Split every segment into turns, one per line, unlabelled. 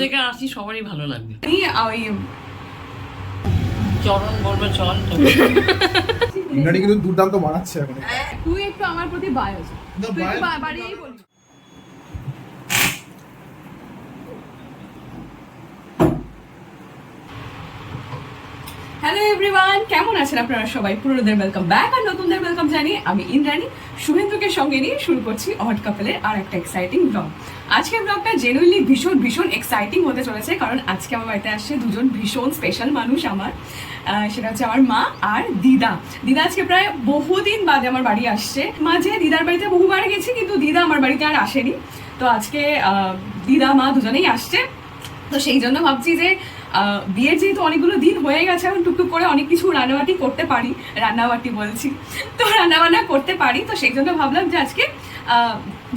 থেকে আসি সবারই ভালো লাগবে।
ওই
চরণ বলবে চল তো।
ইন্দ্রাণী কিন্তু দুর্দান্ত বানাচ্ছে এখন।
তুই একটু আমার প্রতি বায়োস বাড়িয়েই বলবি। হ্যালো এভরিওয়ান কেমন আছেন আপনারা সবাই? পুরোদের ওয়েলকাম ব্যাক আর নতুনদের ওয়েলকাম জানিয়ে আমি ইন্দ্রাণী। শুভেন্দুকে সঙ্গে নিয়ে শুরু করছি অট কাপেলের আর একটা এক্সাইটিং ব্লগ আজকের ব্লগটা জেনুইনলি ভীষণ ভীষণ এক্সাইটিং হতে চলেছে কারণ আজকে আমার বাড়িতে আসছে দুজন ভীষণ স্পেশাল মানুষ আমার। সেটা হচ্ছে আমার মা আর দিদা। দিদা আজকে প্রায় বহুদিন বাদে আমার বাড়ি আসছে। মাঝে দিদার বাড়িতে বহুবার গেছি, কিন্তু দিদা আমার বাড়িতে আর আসেনি। তো আজকে দিদা, মা দুজনেই আসছে। তো সেই জন্য ভাবছি যে বিয়ের যেহেতু অনেকগুলো দিন হয়ে গেছে, এখন টুকটুক করে অনেক কিছু রান্নাবাটি করতে পারি, রান্নাবাটি বলছি। তো রান্নাবান্না করতে পারি, তো সেই জন্য ভাবলাম যে আজকে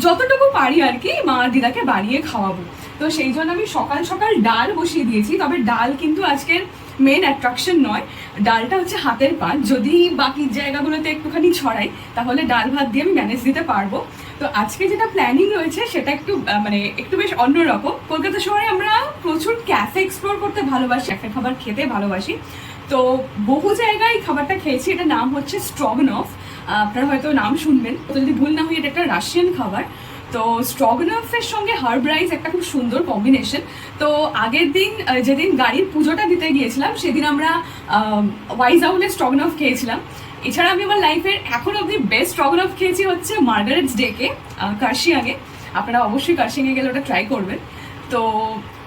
যতটুকু পারি আর কি, মা দিদাকে বানিয়ে খাওয়াবো। তো সেই জন্য আমি সকাল সকাল ডাল বসিয়ে দিয়েছি, তবে ডাল কিন্তু আজকের মেন অ্যাট্রাকশন নয়। ডালটা হচ্ছে হাতের পান যদি বাকি জায়গাগুলোতে একটুখানি ছড়াই, তাহলে ডাল ভাত দিয়ে আমি ম্যানেজ দিতে পারব। তো আজকে যেটা প্ল্যানিং রয়েছে সেটা একটু মানে একটু বেশ অন্যরকম। কলকাতা শহরে আমরা প্রচুর ক্যাফে এক্সপ্লোর করতে ভালোবাসি, একটা খাবার খেতে ভালোবাসি। তো বহু জায়গায় খাবারটা খেয়েছি এটা নাম হচ্ছে স্ট্রগনফ আপনারা হয়তো নাম শুনবেন। তো যদি ভুল না হয়, এটা একটা রাশিয়ান খাবার। তো স্ট্রগনফের সঙ্গে হার্ব রাইস একটা খুব সুন্দর কম্বিনেশন তো আগের দিন যেদিন গাড়ির পুজোটা দিতে গিয়েছিলাম, সেদিন আমরা ওয়াইজ আউলের স্ট্রগনফ খেয়েছিলাম। এছাড়া আমি আমার লাইফের এখন অবধি বেস্ট স্ট্রগনফ খেয়েছি হচ্ছে মার্গারেটস ডেকে কার্শিয়াঙে আপনারা অবশ্যই কার্শিয়াঙে গেলে ওটা ট্রাই করবেন। তো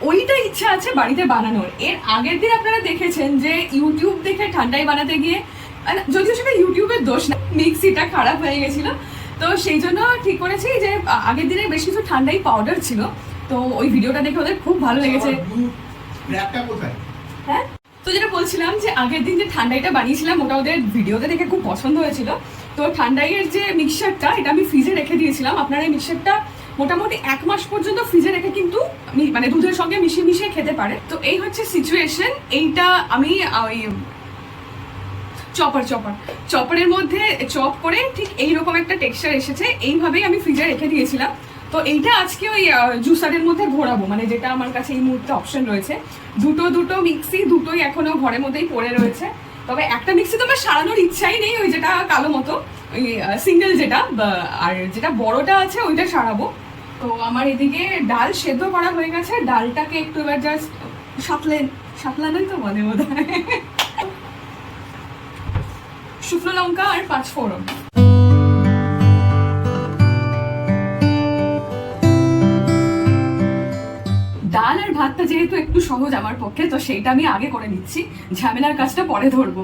ওইটা ইচ্ছা আছে বাড়িতে বানানোর। এর আগের দিন আপনারা দেখেছেন যে ইউটিউব দেখে ঠান্ডাই বানাতে গিয়ে আহ, যদিও সেটা ইউটিউবের দোষ না মিক্সিটা খারাপ হয়ে গেছিল। তো সেই জন্য ঠিক করেছি যে আগের দিনে বেশ কিছু ঠান্ডাই পাউডার ছিল। তো ওই ভিডিওটা দেখে ওদের খুব ভালো লেগেছে। হ্যাঁ? তো যেটা বলছিলাম যে আগের দিন যে ঠান্ডাইটা বানিয়েছিলাম, ওটা ওদের ভিডিওতে দেখে খুব পছন্দ হয়েছিল। তো ঠান্ডাইয়ের যে মিক্সচারটা এটা আমি ফ্রিজে রেখে দিয়েছিলাম। আপনারা এই মিক্সচারটা মোটামুটি এক মাস পর্যন্ত ফ্রিজে রেখে কিন্তু মানে দুধের সঙ্গে মিশিয়ে মিশিয়ে খেতে পারে। তো এই হচ্ছে সিচুয়েশন এইটা আমি ওই চপার চপার। চপারের মধ্যে চপ করে ঠিক এইরকম একটা টেক্সচার এসেছে। এইভাবেই আমি ফ্রিজে রেখে দিয়েছিলাম। তো এইটা আজকে ওই জুসারের মধ্যে ঘোরাবো। মানে যেটা আমার কাছে এই মুহূর্তে অপশন রয়েছে। দুটো দুটো মিক্সি দুটোই এখনও ঘরের মধ্যেই পড়ে রয়েছে। তবে একটা মিক্সি তো আমার সারানোর ইচ্ছাই নেই, ওই যেটা কালো মতো, ওই সিঙ্গেল যেটা আর যেটা বড়টা আছে ওইটা সারাবো। তো আমার এদিকে ডাল সেদ্ধ করা হয়ে গেছে। ডালটাকে একটু এবার জাস্ট সাতলেন, সাতলানোই তো বলে বোধ হয় শুকনো লঙ্কা আর পাঁচ ফোড়ন। ডাল আর ভাতটা যেহেতু একটু সহজ আমার পক্ষে, তো সেইটা আমি আগে করে নিচ্ছি। ঝামেলার কাজটা পরে ধরবো।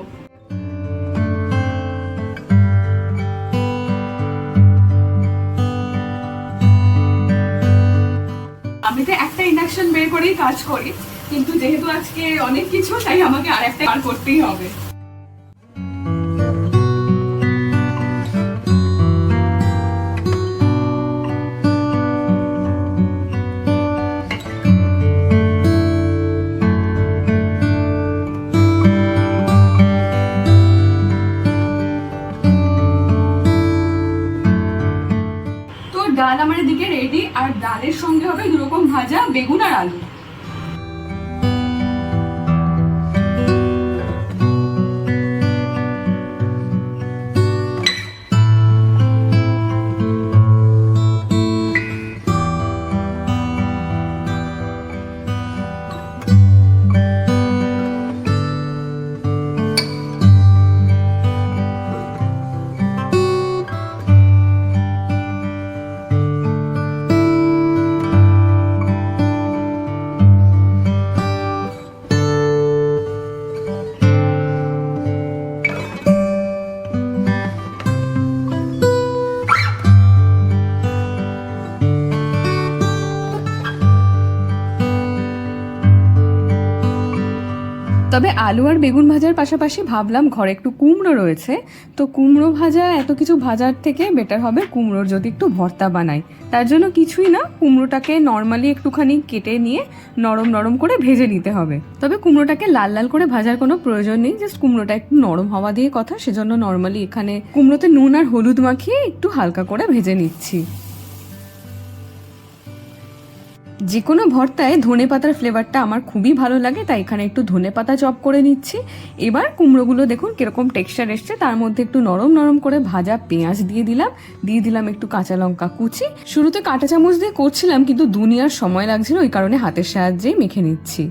আমি তো একটা ইন্ডাকশন বের করেই কাজ করি, কিন্তু যেহেতু আজকে অনেক কিছু, তাই আমাকে আর একটা বার করতেই হবে। বেগুন তবে আলু আর বেগুন ভাজার পাশাপাশি ভাবলাম ঘরে একটু কুমড়ো রয়েছে। তো কুমড়ো ভাজা, এত কিছু ভাজার থেকে বেটার হবে কুমড়োর যদি একটু ভর্তা বানাই। তার জন্য কিছুই না, কুমড়োটাকে নর্মালি একটুখানি কেটে নিয়ে নরম নরম করে ভেজে নিতে হবে। তবে কুমড়োটাকে লাল লাল করে ভাজার কোনো প্রয়োজন নেই জাস্ট কুমড়োটা একটু নরম হওয়া দিয়ে কথা, সেজন্য নর্মালি এখানে কুমড়োতে নুন আর হলুদ মাখিয়ে একটু হালকা করে ভেজে নিচ্ছি। যে কোনো ভর্তায় ধনে পাতার ফ্লেভারটা আমার খুবই ভালো লাগে, তাই এখানে একটু ধনে পাতা চপ করে নিচ্ছি। এবার কুমড়োগুলো দেখুন কীরকম টেক্সচার এসছে, তার মধ্যে একটু নরম নরম করে ভাজা পেঁয়াজ দিয়ে দিলাম দিয়ে দিলাম একটু কাঁচা লঙ্কা কুচি। শুরুতে কাঁটা চামচ দিয়ে করছিলাম, কিন্তু দুনিয়ার সময় লাগছিল, ওই কারণে হাতের সাহায্যেই মেখে নিচ্ছি।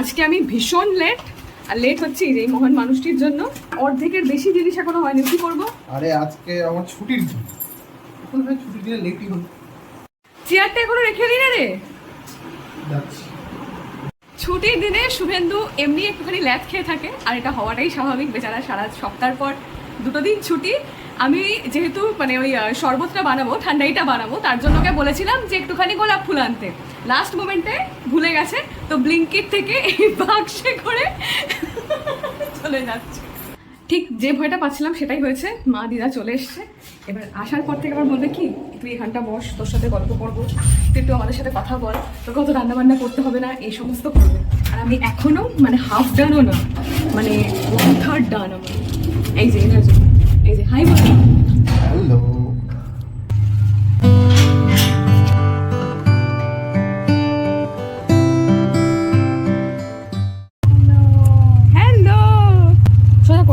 আজকে আমি ভীষণ লেট আর লেট হচ্ছে এই মহান মানুষটির জন্য। অর্ধেকের বেশি জিনিস এখনও হয়নি কি করব?
আরে আজকে আমার ছুটির দিন। ছুটির দিনে লেটই হলো।
চেয়ারটা এখনও রেখে দিই না রে ছুটির দিনে শুভেন্দু এমনি একটুখানি ল্যাদ খেয়ে থাকে আর এটা হওয়াটাই স্বাভাবিক। বেচারা সারা সপ্তাহ পর দুটো দিন ছুটি। আমি যেহেতু মানে ওই শরবতটা বানাবো ঠান্ডাইটা বানাবো তার জন্য ওকে বলেছিলাম যে একটুখানি গোলাপ ফুল আনতে। লাস্ট মোমেন্টে ভুলে গেছে। তো ব্লিঙ্কিট থেকে এই বাক্সে করে চলে যাচ্ছে। ঠিক যে ভয়টা পাচ্ছিলাম সেটাই হয়েছে। মা, দিদা চলে এসছে। এবার আসার পর থেকে আবার বলবে কি, তুই এখানটা বস, তোর সাথে গল্প করব, তুই একটু আমাদের সাথে কথা বল তোর কত রান্না বান্না করতে হবে না, এই সমস্ত করবে। আর আমি এখনও মানে হাফ ডানও না মানে ওয়ান থার্ড ডান আমার এই যে এই যে হাই বল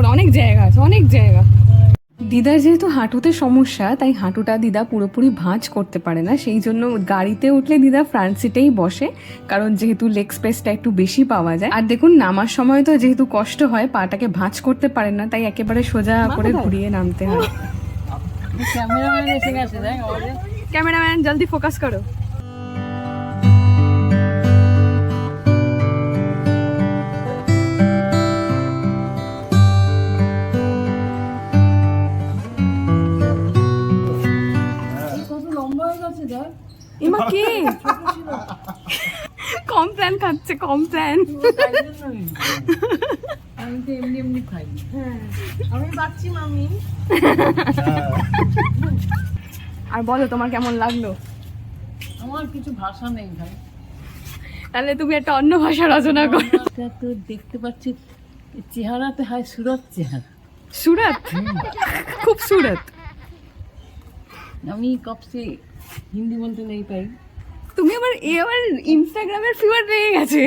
করে অনেক জায়গা আছে অনেক জায়গা। দিদার যেহেতু হাঁটুতে সমস্যা তাই হাঁটুটা দিদা পুরোপুরি ভাঁজ করতে পারে না। সেই জন্য গাড়িতে উঠলে দিদা ফ্রন্ট সিটেই বসে কারণ যেহেতু লেগ স্পেসটা একটু বেশি পাওয়া যায়। আর দেখুন নামার সময় তো যেহেতু কষ্ট হয় পাটাকে ভাঁজ করতে পারে না তাই একেবারে সোজা করে ঘুরিয়ে নামতে হয়।
ক্যামেরাম্যান
জলদি ফোকাস করো। ইমা কে কমপ্ল্যান খাচ্ছে কমপ্ল্যান।
আমি তো এমনি এমনি খাই আমি পাচ্ছি মামি
আর বলো তোমার কেমন লাগল?
আমার কিছু ভাষা নেই ভাই।
তাহলে তুমি একটা অন্য ভাষা রচনা করো।
তো দেখতে পাচ্ছি চেহারাতে হয় সুরত চেহারা।
সুরত? খুব সুরত।
আমি কবসে হিন্দি বলতে নেই পাই
তুমি আবার, এ আবার ইনস্টাগ্রামের রেগে গেছে।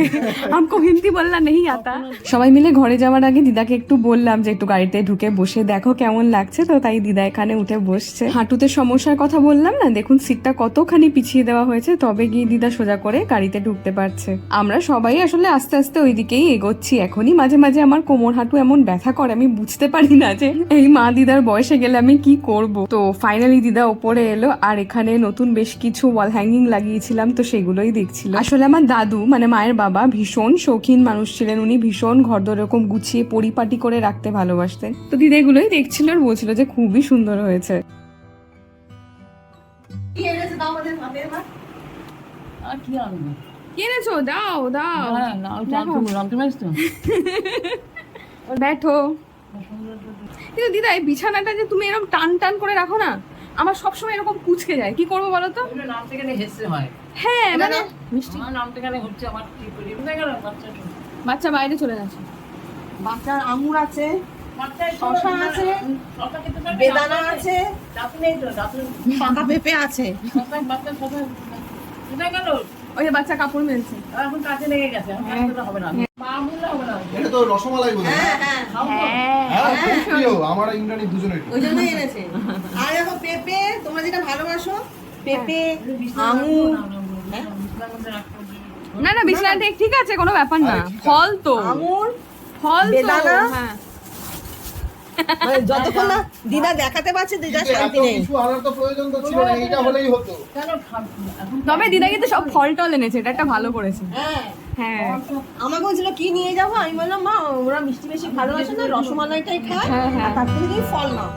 হিন্দি বললা নেই আতা। সবাই মিলে ঘরে যাওয়ার আগে দিদাকে একটু বললাম যে, একটু গাড়িতে ঢুকে বসে দেখো কেমন লাগছে। তো তাই দিদা এখানে উঠে বসছে। হাঁটুতে সমস্যার কথা বললাম না? দেখুন, সিটটা কতখানি পিছিয়ে দেওয়া হয়েছে, তবে গিয়ে দিদা সোজা করে গাড়িতে ঢুকতে পারছে। আমরা সবাই আসলে আস্তে আস্তে ওই দিকেই এগোচ্ছি। এখনই মাঝে মাঝে আমার কোমর হাঁটু এমন ব্যথা করে, আমি বুঝতে পারি না যে, এই মা দিদার বয়সে গেলে আমি কি করব? তো ফাইনালি দিদা ওপরে এলো, আর এখানে নতুন বেশ কিছু ওয়াল হ্যাঙ্গিং লাগিয়েছিলাম তো সেগুলোই দেখছিল আসলে আমার দাদু মানে মায়ের বাবা ভীষণ শৌখিন মানুষ ছিলেন। উনি ভীষণ ঘর এরকম গুছিয়ে পরিপাটি করে রাখতে ভালোবাসতেন। তো দিদা এগুলোই দেখছিল আর বলছিল যে খুবই সুন্দর হয়েছে। কিনেছো দাও দাও
হ্যাঁ
ব্যাঠো। কিন্তু দিদা এই বিছানাটা যে তুমি এরকম টান টান করে রাখো না আমার সবসময় এরকম কুচকে যায়। কি করব বলো তো?
নাম থেকে হেসে হয়
হ্যাঁ মানে
মিষ্টি। আমার নাম থেকে হচ্ছে আমার কি করি? বাচ্চা
বাচ্চা বাইরে চলে গেছে।
বাচ্চার আঙুর আছে? বেদানা। পাকা পেঁপে
ওই বাচ্চা কাপড় মেলছে।
এখন লেগে গেছে এখন হবে না।
এটা তো রসমালাই
হ্যাঁ? হ্যাঁ।
হ্যাঁ। আমার আর ইন্দ্রাণী দুজনের
ওই জন্যই এনেছে। আর দেখো পেঁপে তোমরা যেটা ভালোবাসো পেঁপে আঙুর হ্যাঁ?
না না বিছানা ঠিক ঠিক আছে কোনো ব্যাপার না। ফল তো।
আঙুর
ফল তো
বেদানা?
হ্যাঁ।
মানে যতক্ষণ না দিদা দেখাতে পারছে দিদা শান্তি নেই।
তো প্রয়োজন তো ছিল না এইটা হলেই হতো।
কেন খাব- এখন
তবে দিদা কিন্তু সব ফল টল এনেছে এটা একটা ভালো করেছে।
হ্যাঁ।
হ্যাঁ।
আমাকে বলছিল কি নিয়ে যাব? আমি বললাম মা ওরা মিষ্টি বেশি ভালোবাসে না রসমালাইটাই খায়। আর তার থেকে ফল নাও।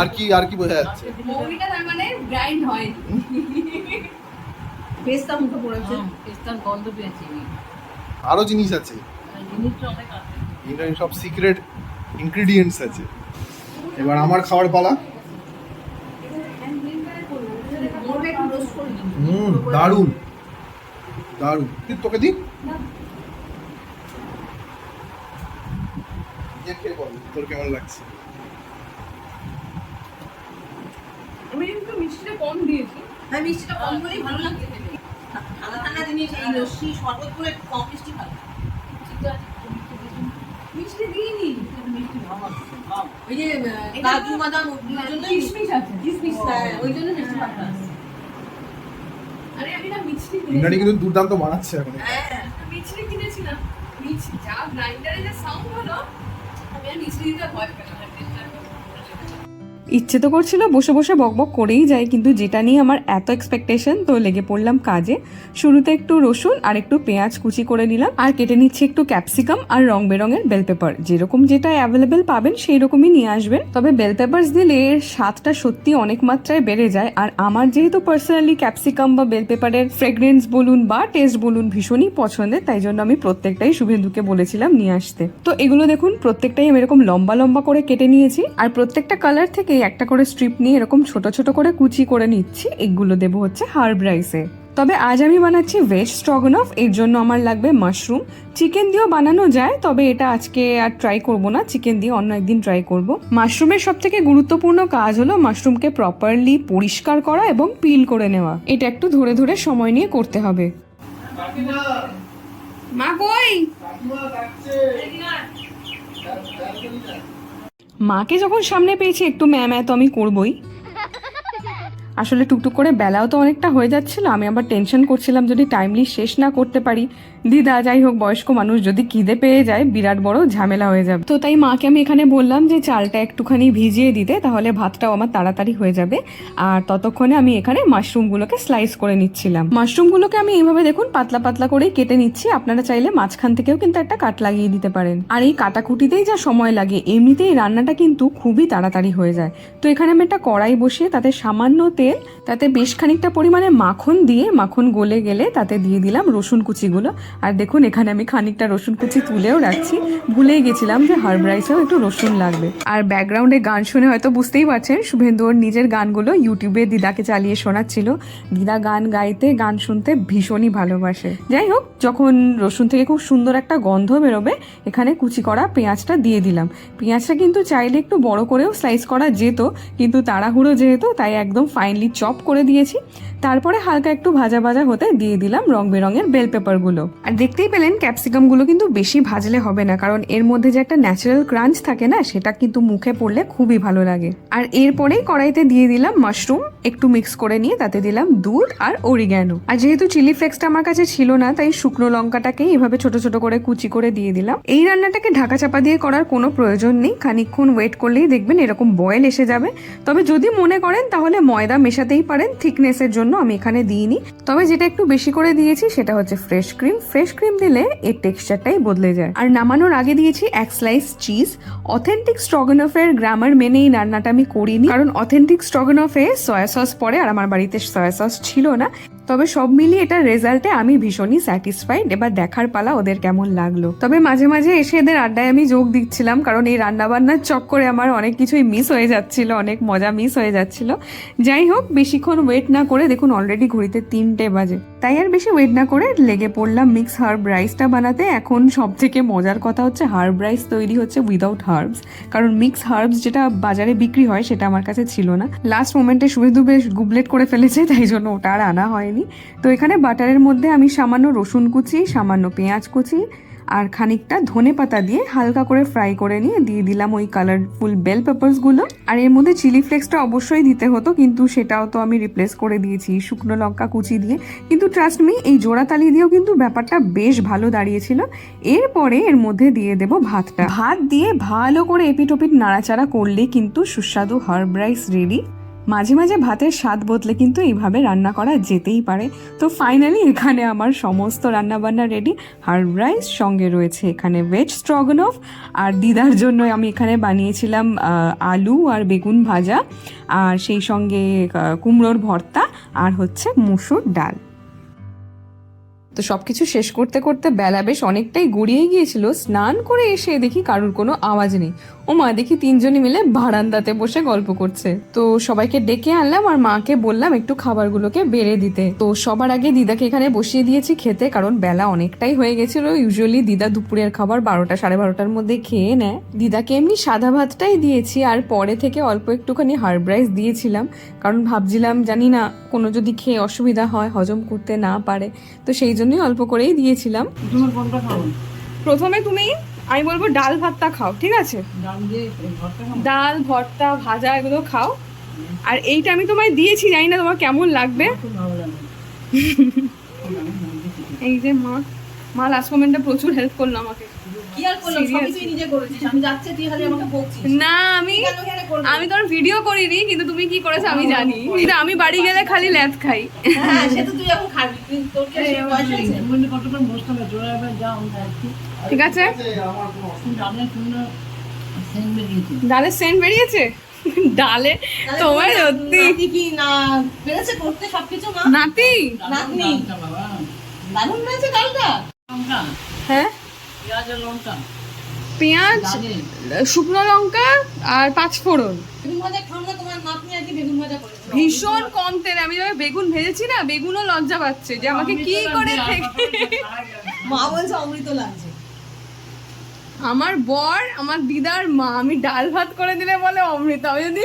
আর কি
আর কি বোঝা যাচ্ছে?
মৌরিটা তার মানে গ্রাইন্ড হয়।
পেস্তা মুখে পড়েছে।
হ্যাঁ, পেস্তার গন্ধ পেয়েছি
আরও জিনিস আছে। এখানে সব সিক্রেট ইনগ্রিডিয়েন্টস আছে। এবার আমার খাওয়ার পালা। হুম দারুণ। দারুণ। কি তোকে দি বল তোর কেমন লাগছে
আমি কিন্তু মিষ্টিটা কম দিয়েছি।
হ্যাঁ মিষ্টিটা কম হলেই ভালো লাগে খেতে। ঠান্ডা ঠান্ডা জিনিস এই লস্যি শরবত করে কম মিষ্টি ভালো।
ঠিক আছে,
মিষ্টি দিইনি।
একটু মিষ্টি ভাব আছে, ভাব।
ওই যে কাজু বাদাম
কিশমিশ আছে
কিসমিস ওই জন্য মিষ্টি ভাবটা
আরে আমি না মিষ্টি
ইন্দ্রাণী কিন্তু দুর্দান্ত বানাচ্ছে এখন
হ্যাঁ।
মিষ্টি কিনেছিলাম। মিষ্টি যা গ্রাইন্ডারে যা সাউন্ড হলো আমি আর মিষ্টি দিতে ভয় পেলাম ইচ্ছে তো করছিল বসে বসে বকবক করেই যাই, কিন্তু যেটা নিয়ে আমার এত এক্সপেকটেশন তো লেগে পড়লাম কাজে। শুরুতে একটু রসুন আর একটু পেঁয়াজ কুচি করে নিলাম, আর কেটে নিচ্ছি একটু ক্যাপসিকাম আর রং বেরঙের বেল পেপার যেরকম যেটা অ্যাভেলেবেল পাবেন সেই রকমই নিয়ে আসবেন। তবে বেল পেপার্স দিলে এর স্বাদটা সত্যি অনেক মাত্রায় বেড়ে যায়, আর আমার যেহেতু পার্সোনালি ক্যাপসিকাম বা বেল পেপারের ফ্রেগরেন্স বলুন বা টেস্ট বলুন ভীষণই পছন্দের, তাই জন্য আমি প্রত্যেকটাই শুভেন্দুকে বলেছিলাম নিয়ে আসতে। তো এগুলো দেখুন, প্রত্যেকটাই আমি এরকম লম্বা লম্বা করে কেটে নিয়েছি, আর প্রত্যেকটা কালার থেকে একটা করে স্ট্রিপ নিয়ে এরকম ছোট ছোট করে কুচি করে নিচ্ছি। এগুলো দেবো হচ্ছে হার্ব রাইসে। তবে আজ আমি বানাচ্ছি ভেজ স্ট্রগনফ এর জন্য আমার লাগবে মাশরুম চিকেন দিয়েও বানানো যায় তবে এটা আজকে আর ট্রাই করব না। চিকেন দিয়ে অন্য একদিন ট্রাই করব। মাশরুমের সব থেকে গুরুত্বপূর্ণ কাজ হলো মাশরুমকে প্রপারলি পরিষ্কার করা এবং পিল করে নেওয়া। এটা একটু ধরে ধরে সময় নিয়ে করতে হবে। মা কই? মাকে যখন সামনে পেয়েছি একটু ম্যাম তো আমি করবই। আসলে টুকটুক করে বেলাও তো অনেকটা হয়ে যাচ্ছিল, আমি আবার টেনশন করছিলাম যদি টাইমলি শেষ না করতে পারি। দিদা, যাই হোক, বয়স্ক মানুষ, যদি খিদে পেয়ে যায়, বিরাট বড় ঝামেলা হয়ে যাবে। তো তাই মাকে আমি এখানে বললাম যে, চালটা একটুখানি ভিজিয়ে দিতে, তাহলে ভাতটাও আমার তাড়াতাড়ি হয়ে যাবে। আর ততক্ষণে আমি এখানে মাশরুমগুলোকে স্লাইস করে নিচ্ছিলাম। মাশরুমগুলোকে আমি এইভাবে দেখুন, পাতলা পাতলা করেই কেটে নিচ্ছি। আপনারা চাইলে মাঝখান থেকেও কিন্তু একটা কাট লাগিয়ে দিতে পারেন। আর এই কাটাকুটিতেই যা সময় লাগে, এমনিতেই রান্নাটা কিন্তু খুবই তাড়াতাড়ি হয়ে যায়। তো এখানে আমি একটা কড়াই বসিয়ে তাতে সামান্য তেল তাতে বেশ খানিকটা পরিমাণে মাখন দিয়ে মাখন গলে গেলে তাতে দিয়ে দিলাম রসুন কুচিগুলো। আর দেখুন, এখানে আমি খানিকটা রসুন কুচি তুলেও রাখছি। ভুলেই গেছিলাম যে হার্ব রাইসেও একটু রসুন লাগবে। আর ব্যাকগ্রাউন্ডে গান শুনে হয়তো বুঝতেই পারছেন, শুভেন্দু ওর নিজের গানগুলো ইউটিউবে দিদাকে চালিয়ে শোনাচ্ছিল। দিদা গান গাইতে, গান শুনতে ভীষণই ভালোবাসে। যাই হোক, যখন রসুন থেকে খুব সুন্দর একটা গন্ধ বেরোবে, এখানে কুচি করা পেঁয়াজটা দিয়ে দিলাম। পেঁয়াজটা কিন্তু চাইলে একটু বড় করেও স্লাইস করা যেত, কিন্তু তাড়াহুড়ো যেহেতু, তাই একদম ফাইনলি চপ করে দিয়েছি। তারপরে হালকা একটু ভাজা ভাজা হতে দিয়ে দিলাম রং বেরঙের বেল পেপারগুলো আর দেখতেই পেলেন ক্যাপসিকামগুলো কিন্তু বেশি ভাজলে হবে না, কারণ এর মধ্যে যে একটা ন্যাচারাল ক্রাঞ্চ থাকে না, সেটা কিন্তু মুখে পড়লে খুবই ভালো লাগে। আর এরপরেই কড়াইতে দিয়ে দিলাম মাশরুম একটু মিক্স করে নিয়ে তাতে দিলাম দুধ আর অরিগ্যানো আর যেহেতু চিলি ফ্লেক্সটা আমার কাছে ছিল না, তাই শুকনো লঙ্কাটাকে এভাবে ছোট ছোট করে কুচি করে দিয়ে দিলাম। এই রান্নাটাকে ঢাকা চাপা দিয়ে করার কোনো প্রয়োজন নেই, খানিকক্ষণ ওয়েট করলেই দেখবেন এরকম বয়েল এসে যাবে। তবে যদি মনে করেন, তাহলে ময়দা মেশাতেই পারেন থিকনেসের জন্য আমি এখানে দিইনি। তবে যেটা একটু বেশি করে দিয়েছি সেটা হচ্ছে ফ্রেশ ক্রিম ফ্রেশ ক্রিম দিলে এর টেক্সচারটাই বদলে যায়। আর নামানোর আগে দিয়েছি এক স্লাইস চিজ অথেন্টিক স্ট্রগনফের গ্রামার মেনেই রান্নাটা আমি করিনি। কারণ অথেন্টিক স্ট্রগনফে সয়া সস পরে আর আমার বাড়িতে সয়া সস ছিল না। তবে সব মিলিয়ে এটার রেজাল্টে আমি ভীষণই স্যাটিসফাইড এবার দেখার পালা ওদের কেমন লাগল। তবে মাঝে মাঝে এসে এদের আড্ডায় আমি যোগ দিচ্ছিলাম, কারণ এই রান্নাবান্নার চক্করে আমার অনেক কিছুই মিস হয়ে যাচ্ছিল, অনেক মজা মিস হয়ে যাচ্ছিল। যাই হোক, বেশিক্ষণ ওয়েট না করে দেখুন অলরেডি ঘড়িতে তিনটে বাজে। তাই আর বেশি ওয়েট না করে লেগে পড়লাম মিক্স হার্ব রাইসটা বানাতে। এখন সব থেকে মজার কথা হচ্ছে হার্ব রাইস তৈরি হচ্ছে উইদাউট হার্বস কারণ মিক্স হার্বস যেটা বাজারে বিক্রি হয় সেটা আমার কাছে ছিল না। লাস্ট মোমেন্টে শুভেন্দু বেশ গুবলেট করে ফেলেছে, তাই জন্য ওটা আর আনা হয়নি। তো এখানে বাটারের মধ্যে আমি সামান্য রসুন কুচি, সামান্য পেঁয়াজ কুচি আর খানিকটা ধনে পাতা দিয়ে হালকা করে ফ্রাই করে নিয়ে দিয়ে দিলাম ওই কালারফুল বেল পেপারসগুলো আর এর মধ্যে চিলি ফ্লেক্সটা অবশ্যই দিতে হতো, কিন্তু সেটাও তো আমি রিপ্লেস করে দিয়েছি শুকনো লঙ্কা কুচি দিয়ে। কিন্তু ট্রাস্ট মি এই জোড়াতালি দিয়েও কিন্তু ব্যাপারটা বেশ ভালো দাঁড়িয়েছিল। এরপরে এর মধ্যে দিয়ে দেব ভাতটা। ভাত দিয়ে ভালো করে এপিটোপিট নাড়াচাড়া করলে কিন্তু সুস্বাদু হার্ব রাইস রেডি
মাঝে মাঝে ভাতের স্বাদ বদলে কিন্তু এইভাবে রান্না করা যেতেই পারে। তো ফাইনালি এখানে আমার সমস্ত রান্নাবান্না রেডি আর রাইস সঙ্গে রয়েছে এখানে ভেজ স্ট্রগনফ আর দিদার জন্য আমি এখানে বানিয়েছিলাম আলু আর বেগুন ভাজা। আর সেই সঙ্গে কুমড়োর ভর্তা আর হচ্ছে মুসুর ডাল। তো সব কিছু শেষ করতে করতে বেলা বেশ অনেকটাই গড়িয়ে গিয়েছিল। স্নান করে এসে দেখি কারোর কোনো আওয়াজ নেই। ও মা দেখি তিনজনই মিলে বারান্দাতে বসে গল্প করছে। তো সবাইকে ডেকে আনলাম আর মাকে বললাম একটু খাবারগুলোকে বেড়ে দিতে। তো সবার আগে দিদাকে এখানে বসিয়ে দিয়েছি খেতে, কারণ বেলা অনেকটাই হয়ে গেছিল। ইউজুয়ালি দিদা দুপুরের খাবার বারোটা, সাড়ে বারোটার মধ্যে খেয়ে নেয়। দিদাকে এমনি সাদা ভাতটাই দিয়েছি আর পরে থেকে অল্প একটুখানি হার্ব রাইস দিয়েছিলাম। কারণ ভাবছিলাম, জানি না, কোনো যদি খেয়ে অসুবিধা হয়, হজম করতে না পারে। তো সেই জন্যই অল্প করেই দিয়েছিলাম। প্রথমে তুমি আমি বলব ডাল ভাতটা খাও ঠিক আছে?
ডাল
ভর্তা ভাজা এগুলো খাও। আর এইটা আমি তোমায় দিয়েছি জানি না তোমার কেমন লাগবে। এই যে মা মা লাস্ট মোমেন্টে প্রচুর হেল্প করল আমাকে। না আমি আমি তোর ভিডিও করিনি কিন্তু তুমি কি করেছ আমি জানি। কিন্তু আমি বাড়ি গেলে খালি ল্যাদ খাই।
হ্যাঁ
ঠিক আছে।
আমার
ডালের সেন্ট বেরিয়েছে।
ডালে তোমার সত্যি?
নাতি কি না পেরেছে করতে সবকিছু
নাতি?
নাতনি? দারুণ রয়েছে ডালটা।
হ্যাঁ?
পেঁয়াজ
শুকনো লঙ্কা আর পাঁচ ফোড়ন।
বেগুন ভাজা খাও না তোমার নাতনি আর কি বেগুন ভাজা করে
ভীষণ কম তেলে। আমি যখন বেগুন ভেজেছি না বেগুনও লজ্জা পাচ্ছে যে আমাকে কি করে
মা বলছে অমৃত লাগছে
আমার বর আমার দিদার মা আমি ডাল ভাত করে দিলে বলে অমৃত। আমি যদি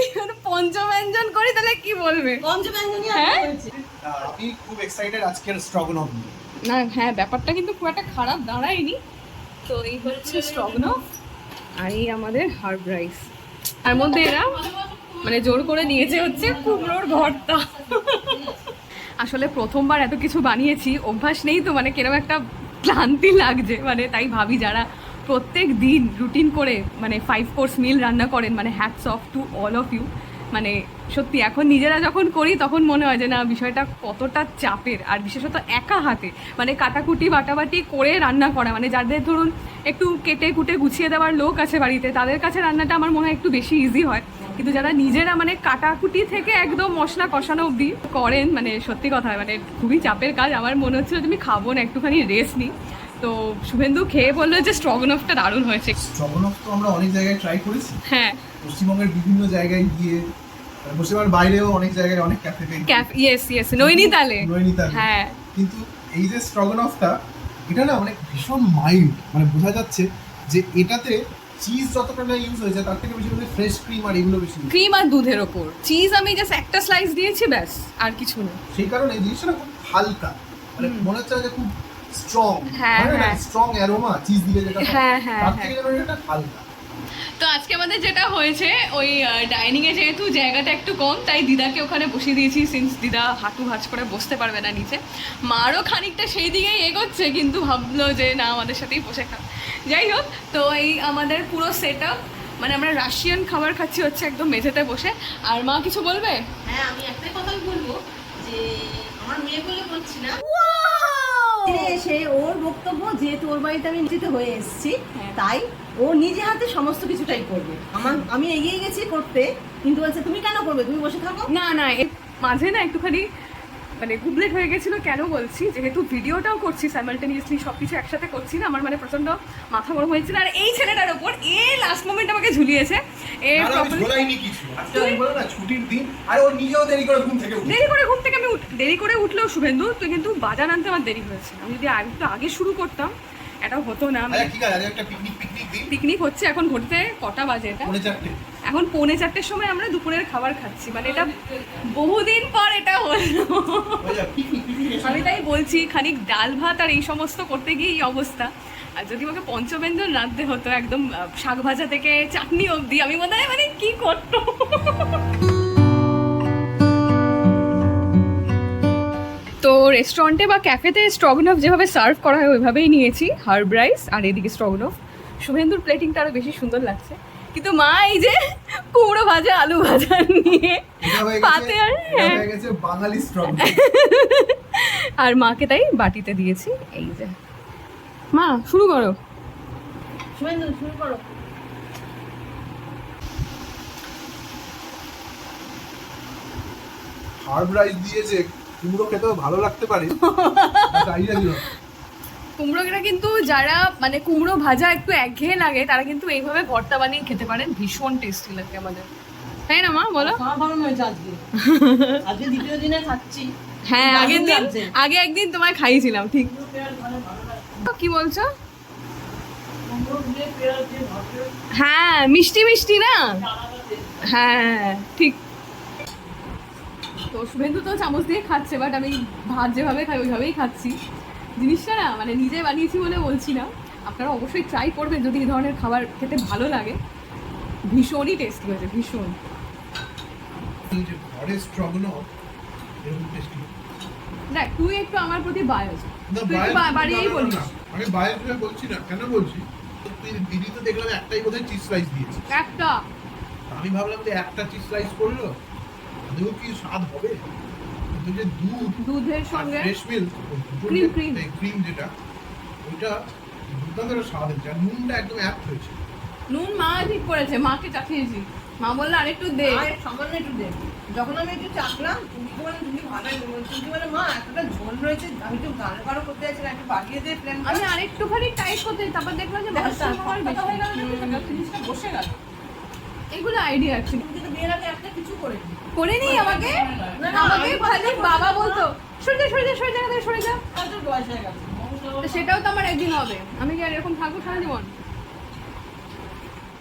পঞ্চব্যঞ্জন করি তাহলে কি বলবে?
পঞ্চব্যঞ্জনী
হ্যাঁ?
আমি খুব এক্সাইটেড আজকের স্ট্রগনফ নিয়ে।
না হ্যাঁ ব্যাপারটা কিন্তু খুব একটা খারাপ দাঁড়ায়নি। তো এই হচ্ছে স্টগনো আর এই আমাদের হার্ব রাইস তার মধ্যে এরা মানে জোর করে নিয়েছে হচ্ছে কুমড়োর ভর্তা। আসলে প্রথমবার এত কিছু বানিয়েছি, অভ্যাস নেই তো মানে কীরকম একটা ক্লান্তি লাগছে মানে তাই ভাবি যারা প্রত্যেক দিন রুটিন করে মানে ফাইভ কোর্স মিল রান্না করেন মানে hats off to all of you মানে সত্যি এখন নিজেরা যখন করি তখন মনে হয় যে না বিষয়টা কতটা চাপের। আর বিশেষত একা হাতে মানে কাটাকুটি বাটাবাটি করে রান্না করা। মানে যাদের ধরুন একটু কেটে কুটে গুছিয়ে দেওয়ার লোক আছে বাড়িতে তাদের কাছে রান্নাটা আমার মনে হয় একটু বেশি ইজি হয়। কিন্তু যারা নিজেরা মানে কাটাকুটি থেকে একদম মশলা কষানো অবধি করেন মানে সত্যি কথা মানে খুবই চাপের কাজ। আমার মনে হচ্ছিল তুমি খাব না একটুখানি রেস্ট নিই। তো শুভেন্দু খেয়ে বলল যে স্ট্রগনফটা দারুণ হয়েছে।
স্ট্রগনফ তো আমরা অনেক জায়গায় ট্রাই করেছি।
হ্যাঁ।
পশ্চিমবঙ্গের বিভিন্ন জায়গায় গিয়ে আর বাইরেও অনেক জায়গায় অনেক ক্যাফেতে
ক্যাফ ইয়েস ইয়েস নৈনিতালে।
নৈনিতাল।
হ্যাঁ।
কিন্তু এই যে স্ট্রগনফটা এটা না মানে ভীষণ মাইল্ড মানে বোঝা যাচ্ছে যে এটাতে চিজ যতটা না ইউজ হয়েছে তার থেকে বেশি মানে ফ্রেশ ক্রিম আর এগুলো বেশি
ক্রিম আর দুধের ওপর। চিজ আমি জাস্ট একটা স্লাইস দিয়েছি ব্যাস আর কিছু না
সেই কারণে এই জিনিসটা খুব হালকা মানে মনে হচ্ছে যে খুব স্ট্রং
হ্যাঁ, হ্যাঁ।
স্ট্রং অ্যারোমা চিজ দিলে যেটা হ্যাঁ,
হ্যাঁ,
তার
হ্যাঁ।
থেকে যেন এটা হালকা।
তো আজকে আমাদের যেটা হয়েছে ওই ডাইনিং এ যেহেতু জায়গাটা একটু কম তাই দিদাকে ওখানে বসিয়ে দিয়েছি সিন্স দিদা হাঁটু ভাঁজ করে বসতে পারবে না নিচে। মারও খানিকটা সেই দিকেই এগোচ্ছে কিন্তু ভাবলো যে না আমাদের সাথেই বসে খা যাই হোক তো এই আমাদের পুরো সেট মানে আমরা রাশিয়ান খাবার খাচ্ছি হচ্ছে একদম মেঝেতে বসে। আর মা কিছু বলবে?
হ্যাঁ আমি একটাই কথাই বলব যে আমার মেয়ে বলে বলছি না। এসে ওর বক্তব্য যেহেতু ওর বাড়িতে আমি নিজেতে হয়ে এসেছি
হ্যাঁ।
তাই ও নিজে হাতে সমস্ত কিছুটাই করবে। আমার আমি এগিয়ে গেছি করতে কিন্তু বলছে তুমি কেন করবে? তুমি বসে থাকো।
না না এর মাঝে না একটুখানি মানে গুবলেট হয়ে গেছিল কেন বলছি যেহেতু ভিডিওটাও করছি সাইমালটেনিয়াসলি সব কিছু একসাথে করছি না আমার মানে প্রচণ্ড মাথা গরম হয়েছিল। আর এই ছেলেটার ওপর এ লাস্ট মোমেন্ট আমাকে ঝুলিয়েছে। এ
ছুটির দিন আর ও নিজেও দেরি করে ঘুম থেকে
দেরি করে ঘুম থেকে আমি দেরি করে উঠলেও শুভেন্দু তুই কিন্তু বাজার আনতে আমার দেরি হয়েছে। আমি যদি আর একটু আগে শুরু করতাম এটা হতো না
আচ্ছা পিকনিক পিকনিক দিন।
পিকনিক হচ্ছে এখন ঘুরতে কটা বাজে এটা? এখন পৌনে চারটের সময় আমরা দুপুরের খাবার খাচ্ছি মানে এটা বহুদিন পর এটা হলো। আমি তাই বলছি খানিক ডাল ভাত আর এই সমস্ত করতে গিয়ে এই অবস্থা। আর যদি আমাকে পঞ্চব্যঞ্জন রাঁধতে হতো একদম শাক ভাজা থেকে চাটনি অবধি আমি মনে হয় মানে কি করতো? তো রেস্টুরেন্টে বা ক্যাফেতে স্ট্রগনফ যেভাবে সার্ভ করা হয় ওইভাবেই নিয়েছি হার্ব রাইস আর এদিকে স্ট্রগনফ শুভেন্দুর প্লেটিংটা আরও বেশি সুন্দর লাগছে। কিন্তু মা এই যে কুমড়ো ভাজা আলু ভাজা নিয়ে পাতে আর
এটা
হ্যাঁ।
হয়ে। গেছে বাঙালি
আর মাকে তাই বাটিতে দিয়েছি এই যে। মা শুরু করো।
শুভেন্দু শুরু করো।
হার্ব রাইস দিয়েছে কুমড়ো খেতেও ভালো লাগতে পারে।
কুমড়োটা কিন্তু যারা মানে কুমড়ো ভাজা একটু একঘেয়ে লাগে তারা কিন্তু এইভাবে ভর্তা বানিয়ে খেতে পারেন। ভীষণ টেস্টি লাগে আমাদের। তাই না মা? বলো।
খাওয়া ভালো হয়েছে আজকে। আজকে দ্বিতীয় দিনে খাচ্ছি।
হ্যাঁ আগের দিন আগে একদিন তোমায় খাইয়েছিলাম ঠিক। কি বলছো? হ্যাঁ মিষ্টি মিষ্টি না? হ্যাঁ ঠিক। তো শুভেন্দু তো চামচ দিয়ে খাচ্ছে বাট আমি ভাত যেভাবে খাই ওইভাবেই খাচ্ছি। জিনিসটা না মানে নিজে বানিয়েছি বলে বলছি না। আপনারা অবশ্যই ট্রাই করবেন যদি এই ধরনের খাবার খেতে ভালো লাগে। ভীষণই টেস্টি হয়েছে ভীষণ।
ঘরে স্ট্রগনফ এরকম টেস্টি
দেখ তুই একটু আমার প্রতি বায়োজ
না
তুই বাড়িয়েই বলিস।
আমি করে বলছি না কেন বলছি? দিদি তো দেখলাম একটাই বোধহয় চিজ স্লাইস দিয়েছে
একটা।
আমি ভাবলাম যে একটা চিজ স্লাইস করল আদৌ কি স্বাদ হবে? কিন্তু যে দুধ
দুধের সঙ্গে
fresh milk
Cream, cream.
Cream যেটা ওইটা দুর্দান্ত স্বাদ হয়েছে আর নুনটা একদম অ্যাপ্ট হয়েছে।
নুন মা ঠিক করেছে মাকে চাখিয়েছি। মা বলল আরেকটু দে।
সামান্য একটু দে। যখন আমি একটু চাকলাম তুমি কি বলে তুমি ভালো তুমি বলে মা এতটা ঝোল রয়েছে আমি একটু গাঢ় গাঢ় করতে না একটু বাড়িয়ে দে প্ল্যান
আমি আরেকটুখানি টাইট করতে তারপর দেখলাম যে
গেল বসে গেল।
এগুলো আইডিয়া
তুমি কিন্তু বিয়ের আগে একটা কিছু করে
করে নি আমাকে? আমাকে খালি বাবা বলতো সরে যা সরে যা সরে যা সরে যা। সেটাও তো আমার একদিন হবে। আমি কি আর এরকম থাকব সারা জীবন?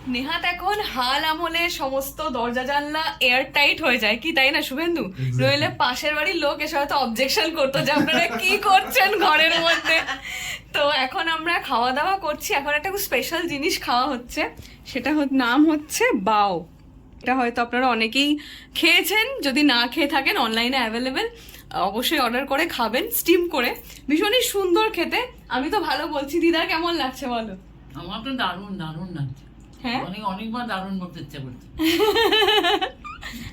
নেহাত এখন হাল আমলে সমস্ত দরজা জানলা এয়ার টাইট হয়ে যায়। কি তাই না শুভেন্দু. নইলে পাশের বাড়ির লোক এসে হয়তো অবজেকশন করতো যে আপনারা কি করছেন ঘরের মধ্যে। তো এখন আমরা খাওয়া দাওয়া করছি। এখন একটা খুব স্পেশাল জিনিস খাওয়া হচ্ছে। সেটা নাম হচ্ছে বাও। এটা হয়তো আপনারা অনেকেই খেয়েছেন। যদি না খেয়ে থাকেন অনলাইনে অ্যাভেলেবেল অবশ্যই অর্ডার করে খাবেন স্টিম করে। ভীষণই সুন্দর খেতে। আমি তো ভালো বলছি। দিদা কেমন লাগছে বলো?
আমার তো দারুণ দারুণ লাগছে।
হ্যাঁ?
অনেক অনেকবার দারুণ করতে ইচ্ছে করছে।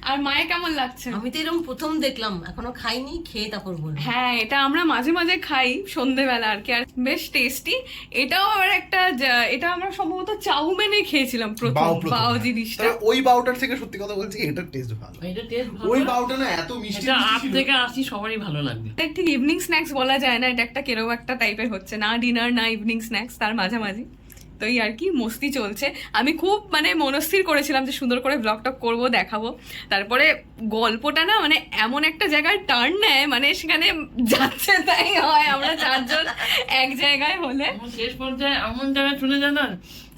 আর মায়ের কেমন লাগছে?
আমি তো এরকম প্রথম দেখলাম এখনও খাইনি খেয়ে তারপর বলব।
হ্যাঁ এটা আমরা মাঝে মাঝে খাই সন্ধেবেলা আর কি আর বেশ টেস্টি এটাও আবার একটা এটা আমরা সম্ভবত চাউমেনে খেয়েছিলাম প্রথম
বাও
জিনিসটা।
ওই বাউটার থেকে সত্যি কথা বলছি এটার টেস্ট ভালো।
এটা টেস্ট
ওই বাউটা না এত মিষ্টি
এটা
ছিল।
থেকে আশি সবারই ভালো লাগবে।
এটা ঠিক ইভিনিং স্ন্যাক্স বলা যায় না এটা একটা কেরো একটা টাইপের হচ্ছে। না ডিনার না ইভিনিং স্ন্যাক্স তার মাঝামাঝি। তো এই আর কি মস্তি চলছে। আমি খুব মানে মনস্থির করেছিলাম যে সুন্দর করে ব্লগ টক করব দেখাবো। তারপরে গল্পটা না মানে এমন একটা জায়গায় টার্ন নেয় মানে সেখানে যাচ্ছে তাই হয় আমরা চারজন এক জায়গায় হলে।
শেষ পর্যায়ে এমন জায়গায় চলে যায় না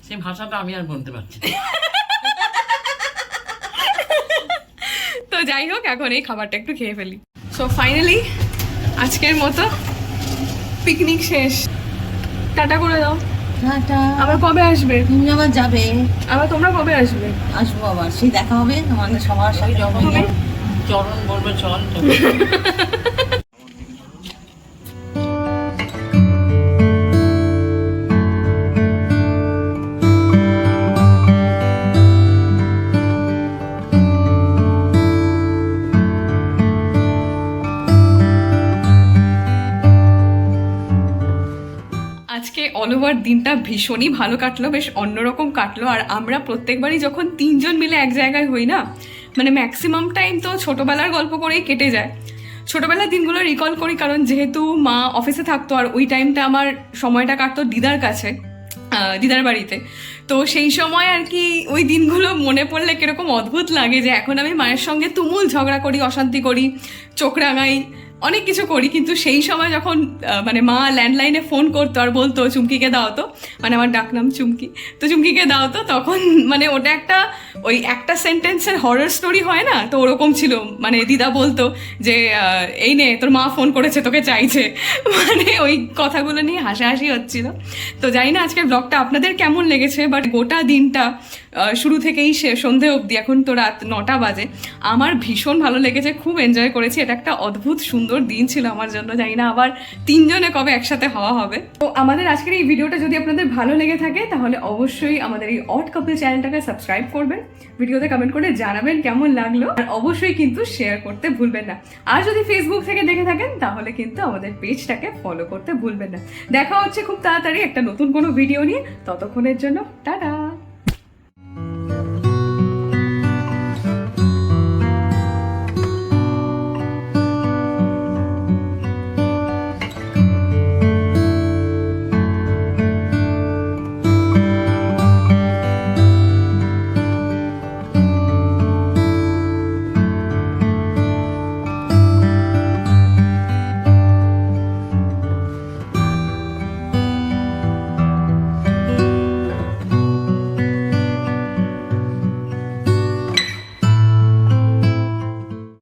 সেই ভাষাটা আমি আর বলতে পারছি
তো যাই হোক এখন এই খাবারটা একটু খেয়ে ফেলি। সো ফাইনালি আজকের মতো পিকনিক শেষ। টাটা করে দাও।
টাটা
আবার কবে আসবে?
তুমি আবার যাবে।
আবার তোমরা কবে আসবে?
আসব আবার। সেই দেখা হবে তোমাদের সবার সাথে। যখন
চরণ বলবে চল।
ওভার দিনটা ভীষণই ভালো কাটলো, বেশ অন্যরকম কাটলো। আর আমরা প্রত্যেকবারই যখন তিনজন মিলে এক জায়গায় হই না মানে ম্যাক্সিমাম টাইম তো ছোটবেলার গল্প করেই কেটে যায়। ছোটোবেলার দিনগুলো রিকল করি কারণ যেহেতু মা অফিসে থাকতো আর ওই টাইমটা আমার সময়টা কাটতো দিদার কাছে দিদার বাড়িতে। তো সেই সময় আর কি ওই দিনগুলো মনে পড়লে কীরকম অদ্ভুত লাগে যে এখন আমি মায়ের সঙ্গে তুমুল ঝগড়া করি, অশান্তি করি, চোখ রাঙাই অনেক কিছু করি, কিন্তু সেই সময় যখন মানে মা ল্যান্ডলাইনে ফোন করতো আর বলতো, চুমকিকে দাও তো মানে আমার ডাকনাম চুমকি, তো চুমকিকে দাও তো, তখন মানে ওটা একটা, ওই একটা সেন্টেন্সের হরর স্টোরি হয় না? তো ওরকম ছিল মানে দিদা বলতো যে এই নে, তোর মা ফোন করেছে, তোকে চাইছে। মানে ওই কথাগুলো নিয়ে হাসাহাসি হচ্ছিল। তো জানি না আজকের ব্লগটা আপনাদের কেমন লেগেছে বাট গোটা দিনটা শুরু থেকেই সে সন্ধে অবধি, এখন তো রাত নটা বাজে। আমার ভীষণ ভালো লেগেছে, খুব এনজয় করেছি। এটা একটা অদ্ভুত সুন্দর দিন ছিল আমার জন্য, জানি না আবার তিনজনে কবে একসাথে হওয়া হবে। তো আমাদের আজকের এই ভিডিওটা যদি আপনাদের ভালো লেগে থাকে, তাহলে অবশ্যই আমাদের এই অট কাপল চ্যানেলটাকে সাবস্ক্রাইব করবেন, ভিডিওতে কমেন্ট করে জানাবেন কেমন লাগল, আর অবশ্যই কিন্তু শেয়ার করতে ভুলবেন না। আর যদি ফেসবুক থেকে দেখে থাকেন, তাহলে কিন্তু আমাদের পেজটাকে ফলো করতে ভুলবেন না। দেখা হচ্ছে খুব তাড়াতাড়ি একটা নতুন কোনো ভিডিও নিয়ে, ততক্ষণের জন্য, টাটা!